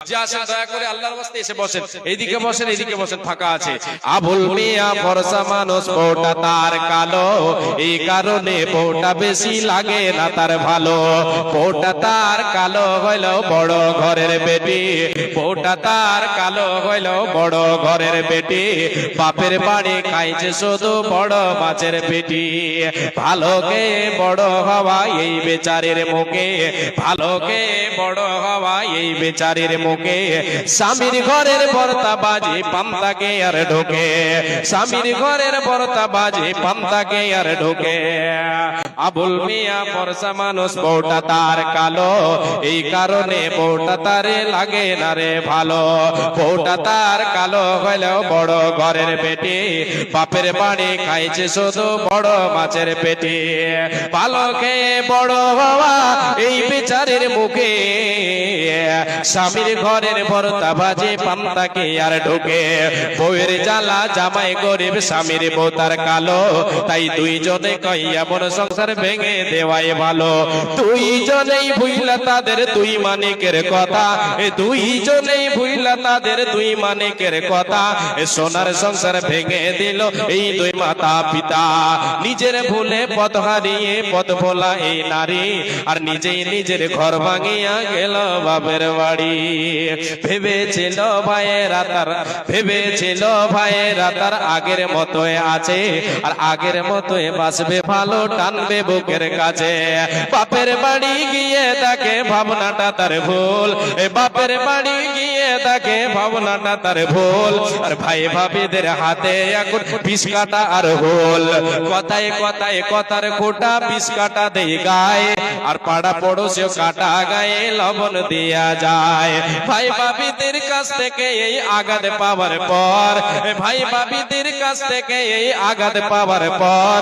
যে আসেন দয়া করে আল্লাহর বাস্তে এসে বসেন। এইদিকে বসেন এইদিকে বসেন ফাঁকা আছে। আবুল মিয়া ফরসা মানুষ বউটা তার কালো। এই কারণে বউটা বেশি লাগে না তার ভালো। বউটা তার কালো হইল বড় ঘরের বেটি। বউটা তার কালো হইল বড় ঘরের বেটি। বাপের বাড়ি খাইছে শুধু বড় মাছের পেটি ভালোকে বড় হওয়া এই বেচারের মুখে। ভালোকে বড় হওয়া এই বেচারের মুখে। স্বামীর ঘরের বর্তা বাজে পান্তাকে আর ঢোকে। স্বামীর ঘরের বর্তা বাজে পান্তাকে আর ঢোকে। আবুল মিয়া পরসা মানুষ বউটা তার কালো। এই কারণে বউটা তারে লাগে না রে ভালো। বউটা তার কালো হইলেও বড় ঘরের পেটি। বাপের বাড়ি খাইছে শুধু বড় মাছের পেটি। ভালো খেয়ে বড় হওয়া এই বিচারের মুখে। স্বামীর ঘরের ভরতা বাজে পান্তাকে আর ঢুকে। বউয়ের জ্বালা জামাই গরিব স্বামীর বউ তার কালো। তাই দুইজনে কই এমন সংসার ভেঙে দেওয়াই ভালো। দুইজনেই ভুইলা তাদের দুই মানিকের কথা। এ দুইজনেই ভুইলা তাদের দুই মানিকের কথা। সোনার সংসার ভেঙে দিল এই দুই মাতা পিতা। নিজের ভুলে পথ হারিয়ে পথ ভোলা এই নারী। আর নিজেই নিজের ঘর ভাঙিয়া গেল বাপের বাড়ি। ভেবেছিল ভাইয়েরা তার ভেবেছিল ভাইয়েরা তার আগের মতোই আছে। আর আগের মতোই বাঁচবে ভালো, টানবে বুকের কাছে। বাপের বাড়ি গিয়ে তাকে ভাবনাটা তার ভুল। এ বাপের বাড়ি গিয়ে তাকে ভাবনাটা তার ভুল। আর ভাই ভাবিদের হাতে এখন পিস কাটা আর হোল। কথায় কথায় কথার খোটা পিস কাটা দেই গায়ে। আর পাড়া পড়োশিও কাটা গায়ে লবণ দিয়া যায়। ভাই ভাবিদের কাছ থেকে এই আঘাত পাওয়ার পর ভাই ভাবিদের কাছ থেকে এই আঘাত পাওয়ার পর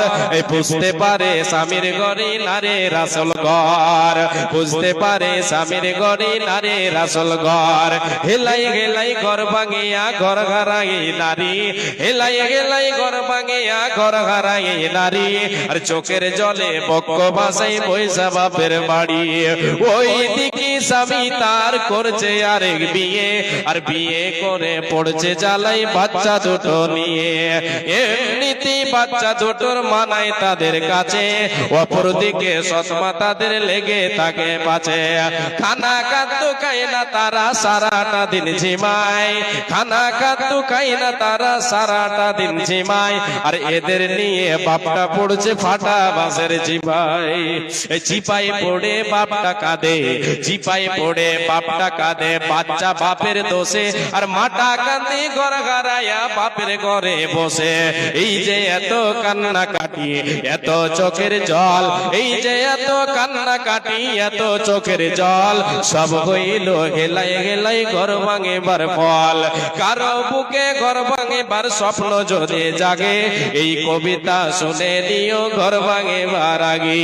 বুঝতে পারে স্বামীর গড়ি নারে রাসল ঘর। বুঝতে পারে স্বামীর গড়ি নারে রাসল ঘর। হেলাই হেলাই ঘর ভাঙিয়া ঘর হারাই নারী হেলাই হেলাই ঘর ভাঙিয়া ঘর হারাই নারী। আর চোখের জলে বক্ক ভাসাই পয়সা বাপের বাড়ি। ওই দিকে স্বামী তার করছে আরেক বিয়ে। আর বিয়ে করে পড়ছে জ্বালাই বাচ্চা দুটো নিয়ে। এমনিতে বাচ্চা দুটোর মানায় তাদের কাছে। অপরদিকে সৎমা তাদের লেগে থাকে পাছে। খানা খাদ্য খাই না তারা সারাটা দিন ঝিমায়। খানা খাদ্য খাই না তারা সারাটা দিন ঝিমায়। আর এদের নিয়ে বাপটা পড়ছে ফাটা বাসের চিপাই চিপাই পড়ে বাপটা কাঁদে চিপাই পড়ে বাপটা কাঁদে, বাচ্চা বাপের দোষে। আর মাটা কাঁদে, ঘর গারায়া বাপের ঘরে বসে। এই যে এত কান্না কাটি এত চোখের জল। এই যে এত কান্না কাটি, এত চোখের জল, সব হইল হেলাই হেলাই ঘর ভাঙেবার ফল। কারও বুকে ঘর ভাঙেবার স্বপ্ন যদি জাগে, এই কবিতা শুনে দিও ঘর ভাঙেবার আগে।